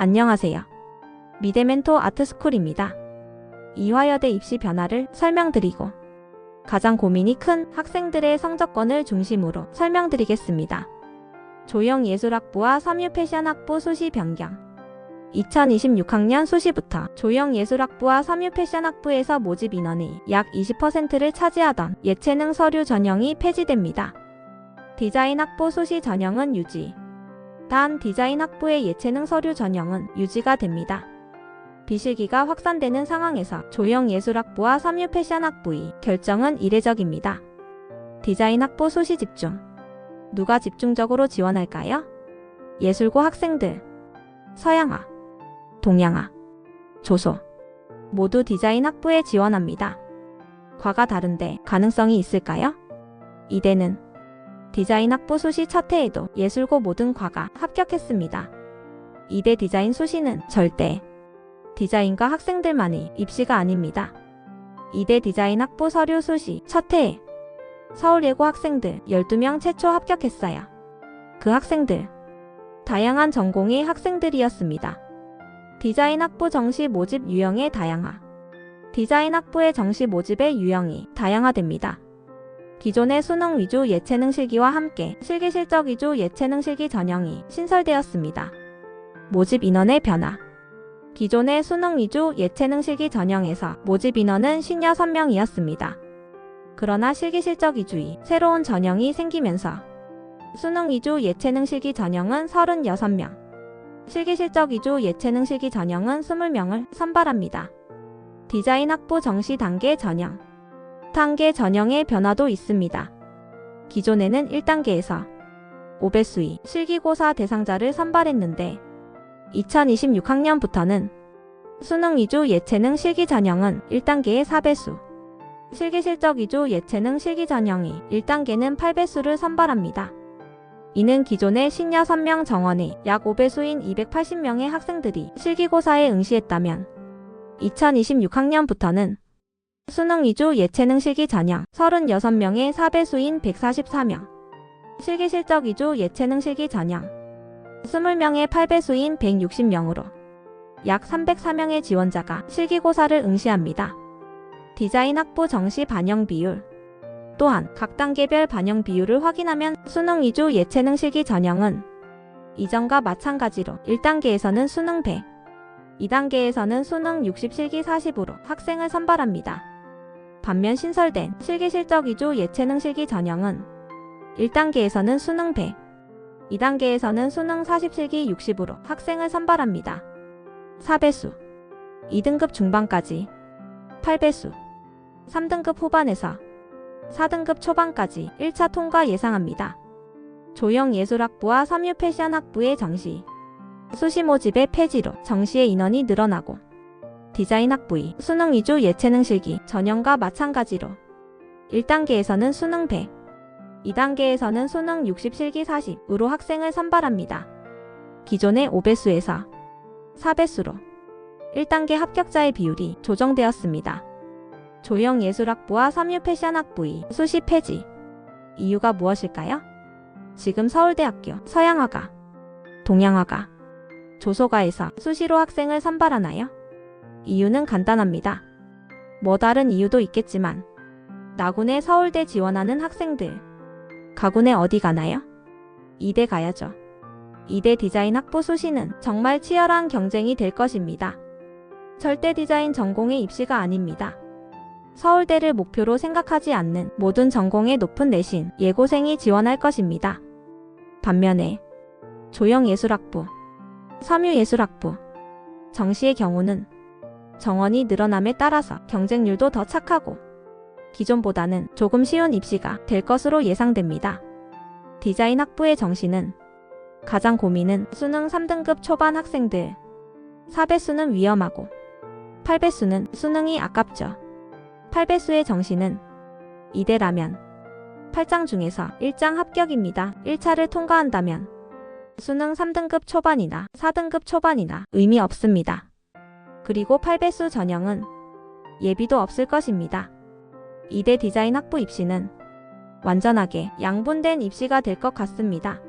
안녕하세요. 미대멘토 아트스쿨입니다. 이화여대 입시 변화를 설명드리고 가장 고민이 큰 학생들의 성적권을 중심으로 설명드리겠습니다. 조영예술학부와 섬유패션학부 수시 변경 2026학년 수시부터 조영예술학부와 섬유패션학부에서 모집 인원의 약 20%를 차지하던 예체능 서류 전형이 폐지됩니다. 디자인학부 수시 전형은 유지. 단 디자인 학부의 예체능 서류 전형은 유지가 됩니다. 비실기가 확산되는 상황에서 조영예술학부와 섬유패션학부의 결정은 이례적입니다. 디자인 학부 수시 집중. 누가 집중적으로 지원할까요? 예술고 학생들. 서양화, 동양화, 조소. 모두 디자인 학부에 지원합니다. 과가 다른데 가능성이 있을까요? 이대는 디자인 학부 수시 첫 해에도 예술고 모든 과가 합격했습니다. 이대 디자인 수시는 절대 디자인과 학생들만의 입시가 아닙니다. 이대 디자인 학부 서류 수시 첫 해에 서울예고 학생들 12명 최초 합격했어요. 그 학생들 다양한 전공의 학생들이었습니다. 디자인 학부 정시 모집 유형의 다양화 디자인 학부의 정시 모집의 유형이 다양화됩니다. 기존의 수능 위주 예체능 실기와 함께 실기 실적 위주 예체능 실기 전형이 신설되었습니다. 모집 인원의 변화 기존의 수능 위주 예체능 실기 전형에서 모집 인원은 56명이었습니다. 그러나 실기 실적 위주의 새로운 전형이 생기면서 수능 위주 예체능 실기 전형은 36명, 실기 실적 위주 예체능 실기 전형은 20명을 선발합니다. 디자인 학부 정시 단계 전형 단계 전형의 변화도 있습니다. 기존에는 1단계에서 5배수의 실기고사 대상자를 선발했는데 2026학년부터는 수능 위주 예체능 실기 전형은 1단계의 4배수, 실기 실적 위주 예체능 실기 전형이 1단계는 8배수를 선발합니다. 이는 기존의 56명 정원의 약 5배수인 280명의 학생들이 실기고사에 응시했다면 2026학년부터는 수능 위주 예체능 실기 전형 36명의 4배수인 144명, 실기 실적 위주 예체능 실기 전형 20명의 8배수인 160명으로 약 304명의 지원자가 실기고사를 응시합니다. 디자인 학부 정시 반영 비율. 또한 각 단계별 반영 비율을 확인하면 수능 위주 예체능 실기 전형은 이전과 마찬가지로 1단계에서는 수능 100, 2단계에서는 수능 60 실기 40으로 학생을 선발합니다. 반면 신설된 실기 실적 위주 예체능 실기 전형은 1단계에서는 수능 100, 2단계에서는 수능 40 실기 60으로 학생을 선발합니다. 4배수 2등급 중반까지 8배수 3등급 후반에서 4등급 초반까지 1차 통과 예상합니다. 조영예술학부와 섬유패션학부의 정시 수시 모집의 폐지로 정시의 인원이 늘어나고 디자인 학부의 수능 위주 예체능 실기 전형과 마찬가지로 1단계에서는 수능 100, 2단계에서는 수능 60 실기 40으로 학생을 선발합니다. 기존의 5배수에서 4배수로 1단계 합격자의 비율이 조정되었습니다. 조영예술학부와 섬유패션학부의 수시 폐지. 이유가 무엇일까요? 지금 서울대학교 서양화가, 동양화가, 조소가에서 수시로 학생을 선발하나요? 이유는 간단합니다. 뭐 다른 이유도 있겠지만 나군에 서울대 지원하는 학생들 가군에 어디 가나요? 이대 가야죠. 이대 디자인 학부 수시는 정말 치열한 경쟁이 될 것입니다. 절대 디자인 전공의 입시가 아닙니다. 서울대를 목표로 생각하지 않는 모든 전공의 높은 내신 예고생이 지원할 것입니다. 반면에 조영예술학부, 섬유예술학부, 정시의 경우는 정원이 늘어남에 따라서 경쟁률도 더 착하고 기존보다는 조금 쉬운 입시가 될 것으로 예상됩니다. 디자인 학부의 정시는 가장 고민은 수능 3등급 초반 학생들 4배수는 위험하고 8배수는 수능이 아깝죠. 8배수의 정시는 이대라면 8장 중에서 1장 합격입니다. 1차를 통과한다면 수능 3등급 초반이나 4등급 초반이나 의미 없습니다. 그리고 8배수 전형은 예비도 없을 것입니다. 이대 디자인 학부 입시는 완전하게 양분된 입시가 될 것 같습니다.